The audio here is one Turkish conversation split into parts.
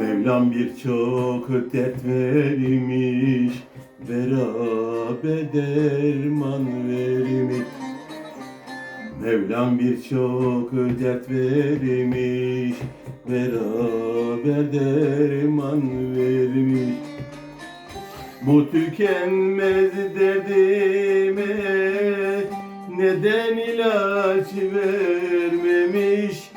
Mevlam birçok dert vermiş Beraber derman vermiş. Mevlam birçok dert vermiş Beraber derman vermiş. Bu tükenmez derdime Neden ilaç vermemiş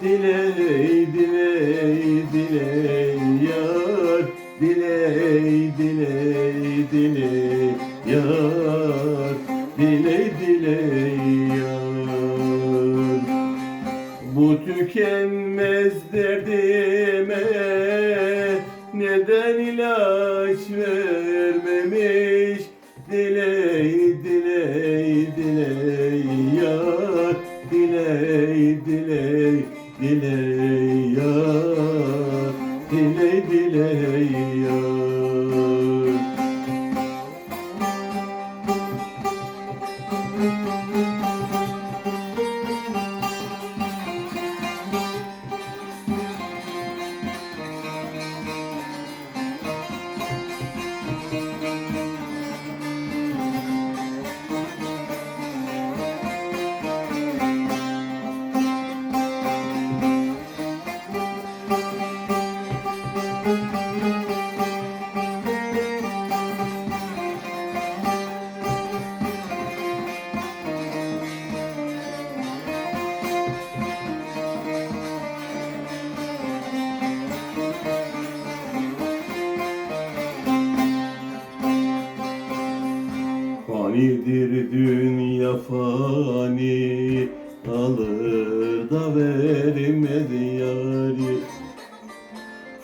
Diley diley diley yar. Diley diley diley yar. Diley diley yar. Bu tükenmez derdime Neden ilaç vermemiş? Diley Diley diley yar Fanidir dünya fani Alır da vermez yari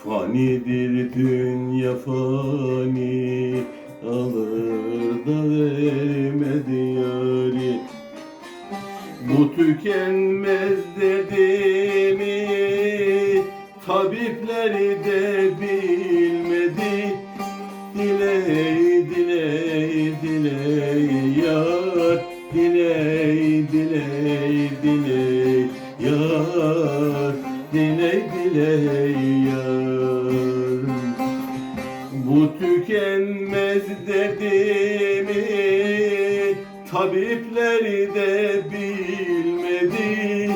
Fanidir dünya fani Alır da vermez yari Bu tükenmez dediğimi Tabipleri de bilmedi. Diley diley diley yar Diley diley diley yar Diley diley yar Bu tükenmez derdimi Tabipleri de bilmedi.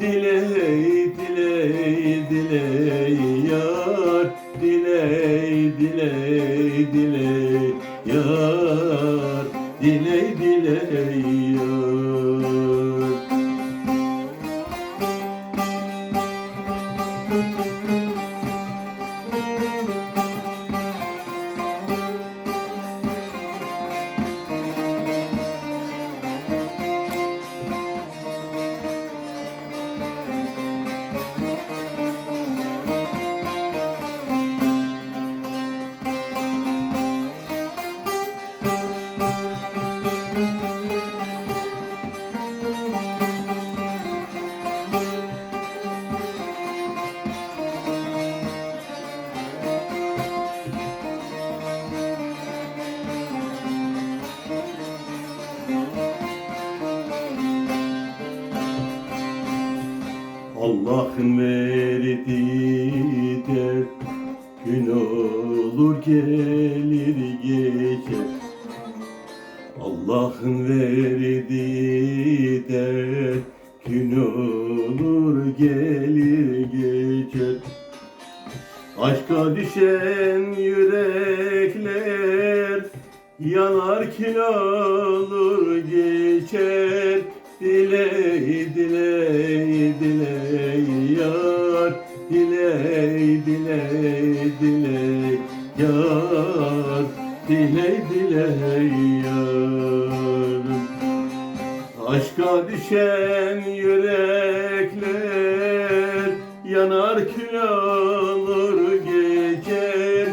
Diley diley diley yar Diley diley diley Allah'ın verdiği dert Gün olur gelir geçer. Allah'ın verdiği dert Gün olur gelir geçer. Aşka düşen yürekler Yanar kül olur geçer. Diley diley diley Diley diley yar Diley diley yar. Aşka düşen yürekler yanar kül olur geçer.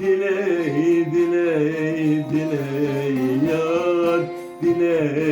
Diley diley diley yar Diley